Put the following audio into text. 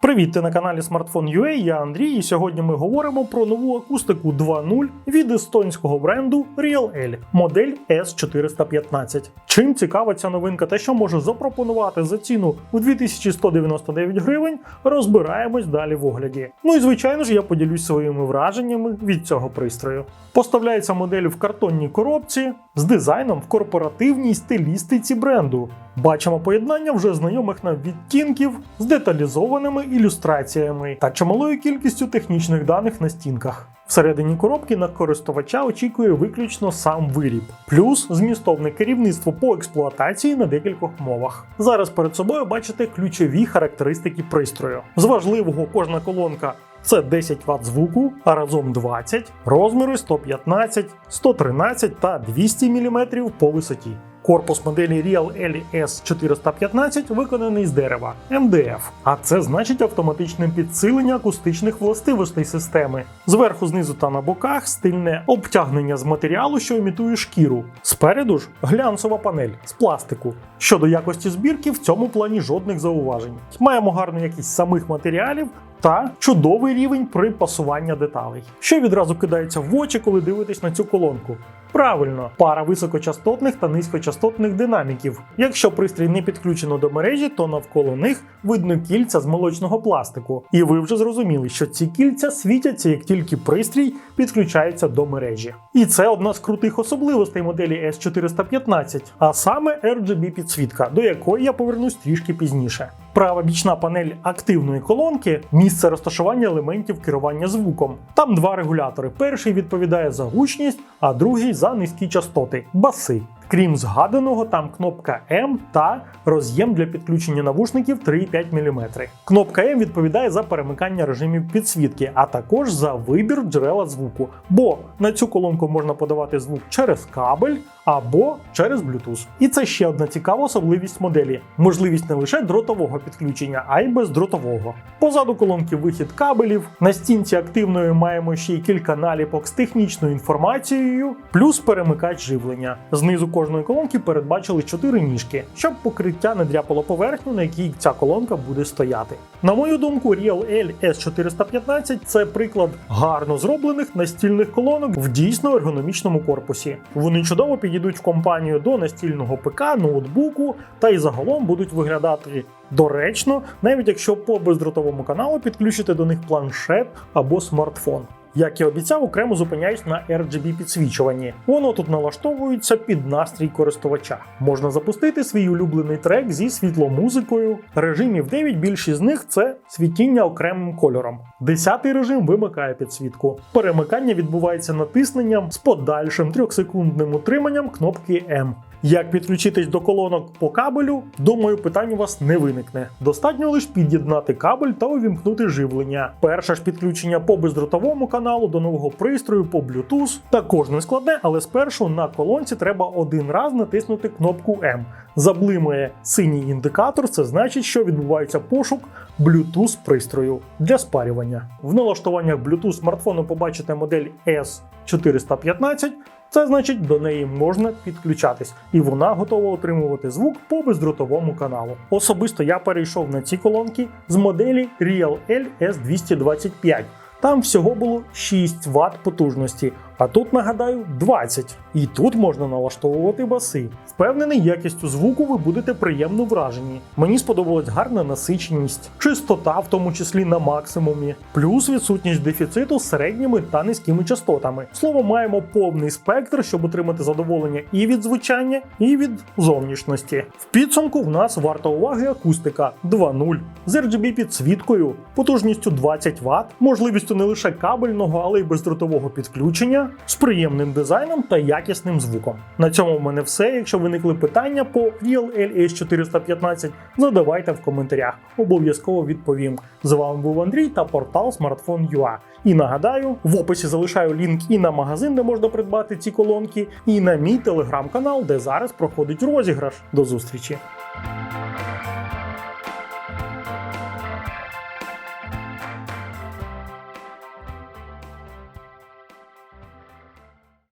Привіт, ти на каналі Smartphone.ua, я Андрій, і сьогодні ми говоримо про нову акустику 2.0 від естонського бренду RealL, модель S415. Чим цікава ця новинка та що може запропонувати за ціну у 2199 гривень, розбираємось далі в огляді. Ну і звичайно ж, я поділюсь своїми враженнями від цього пристрою. Поставляється модель в картонній коробці з дизайном в корпоративній стилістиці бренду. Бачимо поєднання вже знайомих нам відтінків з деталізованими ілюстраціями та чималою кількістю технічних даних на стінках. Всередині коробки на користувача очікує виключно сам виріб, плюс змістовне керівництво по експлуатації на декількох мовах. Зараз перед собою бачите ключові характеристики пристрою. З важливого кожна колонка це 10 Вт звуку, а разом 20, розміри 115, 113 та 200 мм по висоті. Корпус моделі Real LS415 виконаний з дерева MDF, а це значить автоматичне підсилення акустичних властивостей системи. Зверху, знизу та на боках стильне обтягнення з матеріалу, що імітує шкіру. Спереду ж глянцева панель з пластику. Щодо якості збірки, в цьому плані жодних зауважень. Маємо гарну якість самих матеріалів, та чудовий рівень припасування деталей, що відразу кидається в очі, коли дивитесь на цю колонку. Правильно, пара високочастотних та низькочастотних динаміків. Якщо пристрій не підключено до мережі, то навколо них видно кільця з молочного пластику. І ви вже зрозуміли, що ці кільця світяться, як тільки пристрій підключається до мережі. І це одна з крутих особливостей моделі S415, а саме RGB підсвітка, до якої я повернусь трішки пізніше. Права бічна панель активної колонки місце розташування елементів керування звуком. Там два регулятори. Перший відповідає за гучність, а другий за низькі частоти баси. Крім згаданого, там кнопка М та роз'єм для підключення навушників 3,5 мм. Кнопка М відповідає за перемикання режимів підсвітки, а також за вибір джерела звуку. Бо на цю колонку можна подавати звук через кабель або через Bluetooth. І це ще одна цікава особливість моделі: можливість не лише дротового підключення, а й бездротового. Позаду колонки вихід кабелів. На стінці активної маємо ще й кілька наліпок з технічною інформацією, плюс перемикач живлення. Знизу кожної колонки передбачили 4 ніжки, щоб покриття не дряпало поверхню, на якій ця колонка буде стояти. На мою думку, Real L S415 це приклад гарно зроблених настільних колонок в дійсно ергономічному корпусі. Вони чудово підійдуть в компанію до настільного ПК, ноутбуку та й загалом будуть виглядати доречно, навіть якщо по бездротовому каналу підключити до них планшет або смартфон. Як і обіцяв, окремо зупиняюсь на RGB підсвічуванні. Воно тут налаштовується під настрій користувача. Можна запустити свій улюблений трек зі світломузикою. Режимів 9, більшість з них це світіння окремим кольором. Десятий режим вимикає підсвітку. Перемикання відбувається натисненням з подальшим 3-секундним утриманням кнопки М. Як підключитись до колонок по кабелю, думаю, питань у вас не виникне. Достатньо лише під'єднати кабель та увімкнути живлення. Перше ж підключення по бездротовому каналу до нового пристрою по Bluetooth також не складне, але спершу на колонці треба один раз натиснути кнопку М. Заблимує синій індикатор, це значить, що відбувається пошук Bluetooth пристрою для спарювання. В налаштуваннях Bluetooth смартфону побачите модель S415. Це значить, до неї можна підключатись, і вона готова отримувати звук по бездротовому каналу. Особисто я перейшов на ці колонки з моделі Real L S225. Там всього було 6 Вт потужності, а тут нагадаю 20. І тут можна налаштовувати баси. Впевнений, якістю звуку ви будете приємно вражені. Мені сподобалась гарна насиченість, чистота, в тому числі на максимумі, плюс відсутність дефіциту з середніми та низькими частотами. Слово, маємо повний спектр, щоб отримати задоволення і від звучання, і від зовнішності. В підсумку в нас варта уваги акустика 2.0 з RGB підсвіткою, потужністю 20 Вт, можливістю не лише кабельного, але й бездротового підключення, з приємним дизайном та якісним звуком. На цьому в мене все. Якщо виникли питання по Real LS415, задавайте в коментарях. Обов'язково відповім. З вами був Андрій та портал Smartphone.ua. І нагадаю, в описі залишаю лінк і на магазин, де можна придбати ці колонки, і на мій телеграм-канал, де зараз проходить розіграш. До зустрічі!